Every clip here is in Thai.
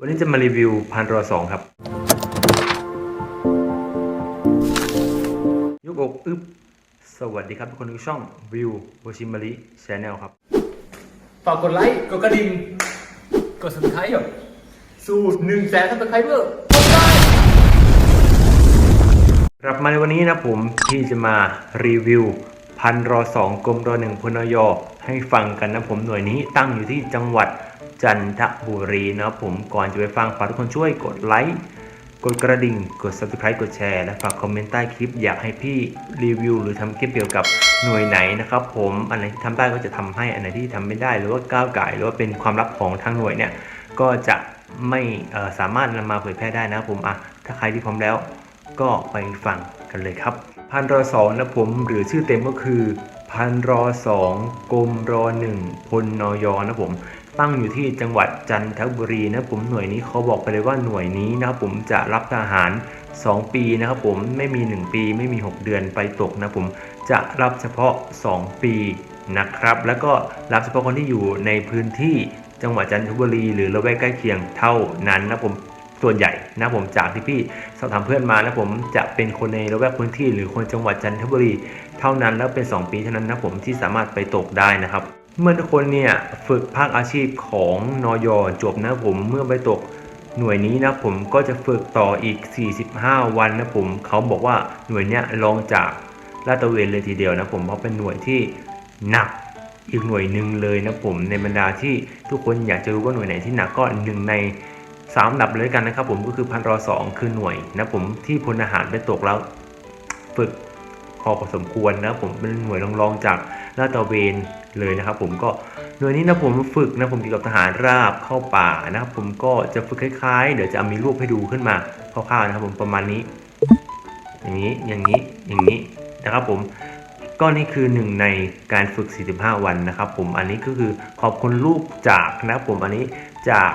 วันนี้จะมารีวิวพันรอสองครับ ยกอกอึบสวัสดีครับทุกคนทุกช่องวิวโบชิมาริชแนลครับ ฝากกดไลค์ กดกระดิ่ง กด subscribe แบบสู่หนึ่งแสน subscriber กลับมาในวันนี้นะผมที่จะมารีวิวพันรอสองกรมรอหนึ่งพนยให้ฟังกันนะผมหน่วยนี้ตั้งอยู่ที่จังหวัด จันทบุรีนะครับผมก่อนจะไปฟังฝากทุกคนช่วยกดไลค์กดกระดิ่ง กด subscribe กดแชร์ และฝากคอมเมนต์ใต้คลิปอยากให้พี่รีวิว หรือทำคลิปเกี่ยวกับหน่วยไหนนะครับผมอันไหนที่ทำได้ก็จะทำให้อันไหนที่ทำไม่ได้ หรือว่าก้าวไก่หรือว่าเป็นความลับของทางหน่วยเนี่ยก็จะไม่สามารถนำมาเผยแพร่ได้นะครับผมอะถ้าใครที่พร้อมแล้ว ก็ไปฟังกันเลยครับ พันรอสองนะผมหรือชื่อเต็มก็คือพันรอสองกรมรอหนึ่งพลนยนะผม ตั้งอยู่ที่จังหวัดจันทบุรีนะผมหน่วยนี้เขาบอกไปเลยว่าหน่วยนี้นะครับผมจะรับทหาร 2 ปีนะครับผมไม่มี 1 ปีไม่มี 6 เดือนไปตกนะผมจะรับเฉพาะ 2 ปีนะครับ แล้วก็รับเฉพาะคนที่อยู่ในพื้นที่จังหวัดจันทบุรี หรือละแวกใกล้เคียงเท่านั้นนะผมส่วนใหญ่นะผมจากที่พี่สอบถามเพื่อนมานะผมจะเป็นคนในละแวกพื้นที่ หรือคนจังหวัดจันทบุรี เท่านั้นแล้วเป็น 2 ปีเท่านั้นนะผมที่สามารถไปตกได้นะครับ เมื่อทุกคนเนี่ยฝึกภาคอาชีพของนอยจบนะผมเมื่อไปตกหน่วยนี้นะผมก็จะฝึกต่ออีก 45 วันนะผมเขาบอกว่าหน่วยเนี้ยลองจากลาดตระเวนเลยทีเดียวนะผมเพราะเป็นหน่วยที่หนักอีกหน่วยหนึ่งเลยนะผมในบรรดาที่ทุกคนอยากจะรู้ว่าหน่วยไหนที่หนักก็หนึ่งในสามดับเลยกันนะครับผมก็คือพันรอสองคือหน่วยนะผมที่พลทหารไปตกแล้วฝึกพอพอสมควรนะผมเป็นหน่วยรองๆจากลาดตระเวน เลยนะครับ ผมก็หน่วยนี้นะผมฝึกนะผมเกี่ยวกับทหารราบเข้าป่านะครับ ผมก็จะฝึกคล้ายๆ เดี๋ยวจะมีรูปให้ดูขึ้นมาคร่าวๆนะครับ ผมประมาณนี้ อย่างนี้อย่างนี้อย่างนี้นะครับ ผมก็นี่คือหนึ่งในการฝึก 45 วันนะครับ ผมอันนี้ก็คือขอบคุณรูปจากนะครับผมอันนี้จาก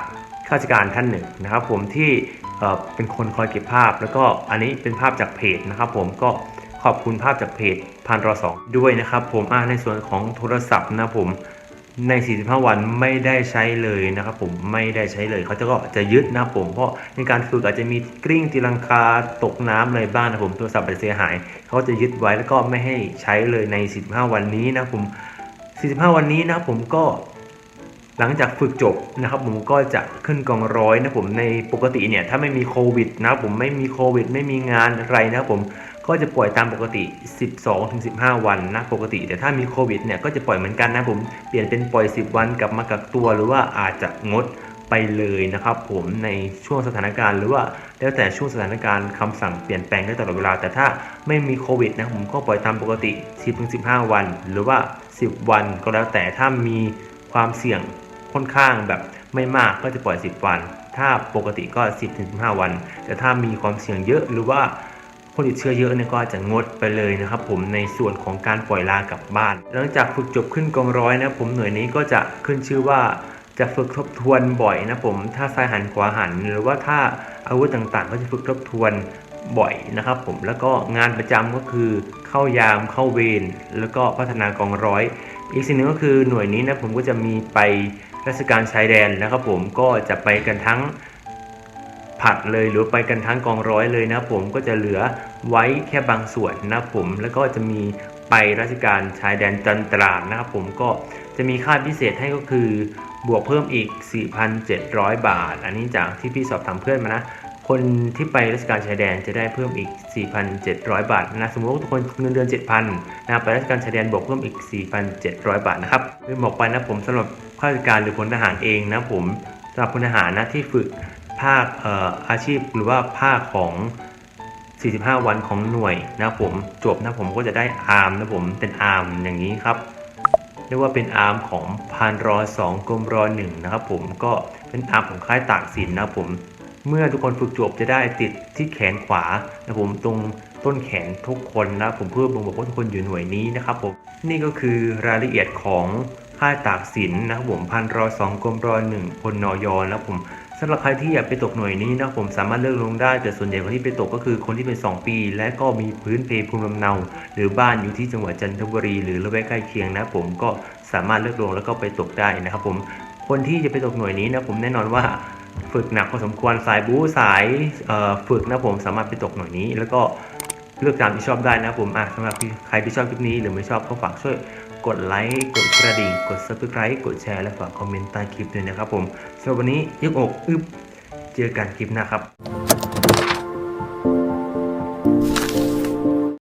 ข้าราชการท่านหนึ่งนะครับ ผมที่เป็นคนคอยเก็บภาพ แล้วก็อันนี้เป็นภาพจากเพจนะครับ ผมก็ ขอบคุณภาพจากเพจพันรอสองด้วยนะครับ ผมอ่าในส่วนของโทรศัพท์นะผมใน 45 วันไม่ได้ใช้เลยนะครับผมไม่ได้ใช้เลยเขาจะก็จะยึดนะผม เพราะในการฝึกอาจจะมีกลิ้งตีลังคาตกน้ำอะไรบ้างนะผมโทรศัพท์อาจจะเสียหาย เขาจะยึดไว้แล้วก็ไม่ให้ใช้เลยใน 45 วันนี้นะครับผม 45 วันนี้นะผมก็หลังจากฝึกจบนะครับผมก็จะขึ้นกองร้อยนะผมในปกติเนี่ยถ้าไม่มีโควิดนะผมไม่มีโควิด ไม่มีงานอะไรนะผม ก็จะปล่อยตามปกติ 12-15 วันนะปกติ แต่ถ้ามีโควิดเนี่ยก็จะปล่อยเหมือนกันนะผมเปลี่ยนเป็นปล่อย 10 วันกลับมากักตัวหรือว่าอาจจะงดไปเลยนะครับ ผมในช่วงสถานการณ์ หรือว่าแล้วแต่ช่วงสถานการณ์คำสั่งเปลี่ยนแปลงได้ตลอดเวลา แต่ถ้าไม่มีโควิดนะผมก็ปล่อยตามปกติ 10-15 วัน หรือว่า 10 วันก็แล้วแต่ถ้ามีความเสี่ยงค่อนข้างแบบไม่มากก็จะปล่อย 10 วัน ถ้าปกติก็ 10-15 วัน แต่ถ้ามีความเสี่ยงเยอะหรือว่า คนติดเชื้อเยอะเนี่ยก็อาจจะงดไปเลยนะครับ ผมในส่วนของการปล่อยลากลับบ้าน หลังจากฝึกจบขึ้นกองร้อยนะผมหน่วยนี้ก็จะขึ้นชื่อว่าจะฝึกทบทวนบ่อยนะผมถ้าซ้ายหันขวาหัน หรือว่าถ้าอาวุธต่างๆ ก็จะฝึกทบทวนบ่อยนะครับ ผมแล้วก็งานประจำก็คือเข้ายามเข้าเวรแล้วก็พัฒนากองร้อย อีกสิ่งหนึ่งก็คือหน่วยนี้นะผมก็จะมีไปราชการชายแดนนะครับ ผมก็จะไปกันทั้ง ผัดเลยหรือไปกันทั้งกองร้อยเลยนะผมก็จะเหลือไว้แค่บางส่วนนะผมแล้วก็จะมีไปราชการชายแดนจันตราดนะครับผมก็จะมีค่าพิเศษให้ก็คือบวกเพิ่มอีก 4,700 บาท อันนี้จากที่พี่สอบถามเพื่อนมานะ คนที่ไปราชการชายแดนจะได้เพิ่มอีก 4,700 บาทนะ สมมติว่าทุกคนเงินเดือน 7,000นะไปราชการชายแดนบวกเพิ่มอีก 4,700 บาทนะครับลืมบอกไปนะผมสำหรับข้าราชการหรือพลทหารเองนะผมสำหรับพลทหารนะที่ฝึก ภาคออาชีพหรือว่าภาคของ 45 วันของหน่วยนะผมจบนะผมก็จะได้อาร์มนะผมเป็นอาร์มอย่างนี้ครับเรียกว่าเป็นอาร์มของพันรอสองกรมรอหนึ่งนะครับผมก็เป็นอาร์มของค่ายตากสินนะผมเมื่อทุกคนฝึกจบจะได้ติดที่แขนขวานะผมตรงต้นแขนทุกคนนะผมเพื่อบ่งบอกว่าทุกคนอยู่หน่วยนี้นะครับผมนี่ก็คือรายละเอียดของค่ายตากสินนะครับผมพันรอสองกรมรอหนึ่งพลนอยนะครับผมำหรับใครที่อยากไปตกหน่วยนี้นะผมสามารถเลือกลงได้ แต่ส่วนใหญ่คนที่ไปตกก็คือคนที่เป็น 2 ปี และก็มีพื้นเพภูมิลำเนา หรือบ้านอยู่ที่จังหวัดจันทบุรี หรือละแวกใกล้เคียงนะผมก็สามารถเลือกลงแล้วก็ไปตกได้นะครับผมคนที่จะไปตกหน่วยนี้นะผมแน่นอนว่าฝึกหนักพอสมควรสายบู๊สายฝึกนะผมสามารถไปตกหน่วยนี้ แล้วก็เลือกตามที่ชอบได้นะผมอะสำหรับใครที่ชอบคลิปนี้หรือไม่ชอบก็ฝากช่วย กดไลค์กดกระดิ่ง กด subscribe กดแชร์และฝากคอมเมนต์ใต้คลิปด้วยนะครับผมสำหรับวันนี้ยกอกอึบเจอกันคลิปหน้าครับ